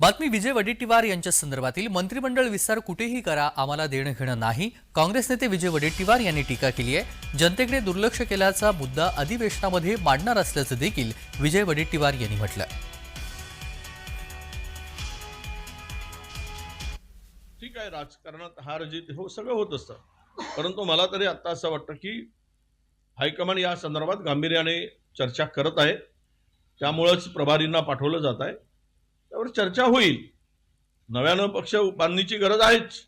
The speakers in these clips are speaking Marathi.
बातमी विजय वडेट्टीवार यांच्या संदर्भातील मंत्रिमंडळ विस्तार कुठेही करा आम्हाला देणं घेणं नाही. काँग्रेस नेते विजय वडेट्टीवार यांनी टीका केली आहे. जनतेकडे दुर्लक्ष केल्याचा मुद्दा अधिवेशनामध्ये मांडणार असल्याचं देखील विजय वडेट्टीवार यांनी म्हटलं ठीक आहे राजकारणात हार जीत हो सगळं होत असतं. परंतु मला तरी आता असं वाटतं की हायकमांड या संदर्भात गांभीर्याने चर्चा करत आहे. त्यामुळंच प्रभारींना पाठवलं जात आहे. त्यावर चर्चा होईल. नव्यानं पक्ष बांधणीची गरज आहेच.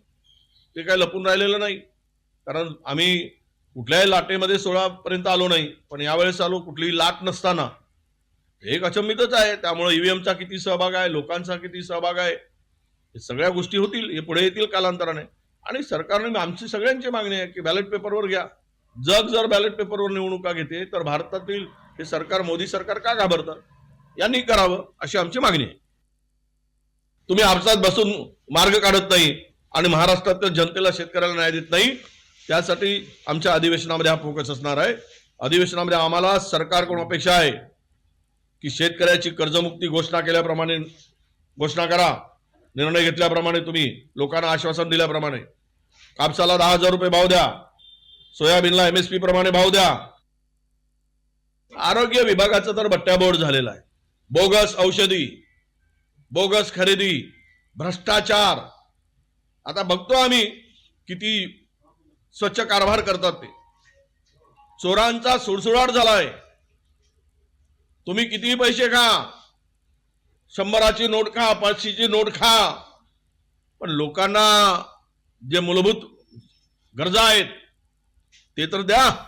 ते काय लपून राहिलेलं नाही. कारण आम्ही कुठल्याही लाटेमध्ये सोळापर्यंत आलो नाही. पण यावेळेस आलो कुठलीही लाट नसताना. एक अचंबितच आहे. त्यामुळे ईव्हीएमचा किती सहभाग आहे लोकांचा किती सहभाग आहे हे सगळ्या गोष्टी होतील हे पुढे येतील कालांतराने. आणि सरकारने आमची सगळ्यांची मागणी आहे की बॅलेट पेपरवर घ्या. जग जर बॅलेट पेपरवर निवडणुका घेते तर भारतातील हे सरकार मोदी सरकार का घाबरतं? यांनी करावं अशी आमची मागणी आहे. तुम्ही आपसात बसून मार्ग काढत नाही आणि महाराष्ट्रातल्या जनतेला शेतकऱ्याला न्याय देत नाही त्यासाठी आमच्या अधिवेशनामध्ये हा फोकस असणार आहे. अधिवेशनामध्ये आम्हाला सरकारकडून अपेक्षा आहे की शेतकऱ्याची कर्जमुक्ती घोषणा केल्याप्रमाणे घोषणा करा. निर्णय घेतल्याप्रमाणे तुम्ही लोकांना आश्वासन दिल्याप्रमाणे. कापसाला दहा हजार रुपये भाव द्या. सोयाबीनला एम एस पी प्रमाणे भाव द्या. आरोग्य विभागाचं तर बट्ट्याबोर्ड झालेला आहे. बोगस औषधी बोगस खरेदी भ्रष्टाचार. आता बघतो आम्ही किती स्वच्छ कारभार करतात ते. चोरांचा सुडसुडाट झालाय. तुम्ही कितीही पैसे खा. शंभराची नोट खा पाचशेची नोट खा. पण लोकांना जे मूलभूत गरजा आहेत ते तर द्या.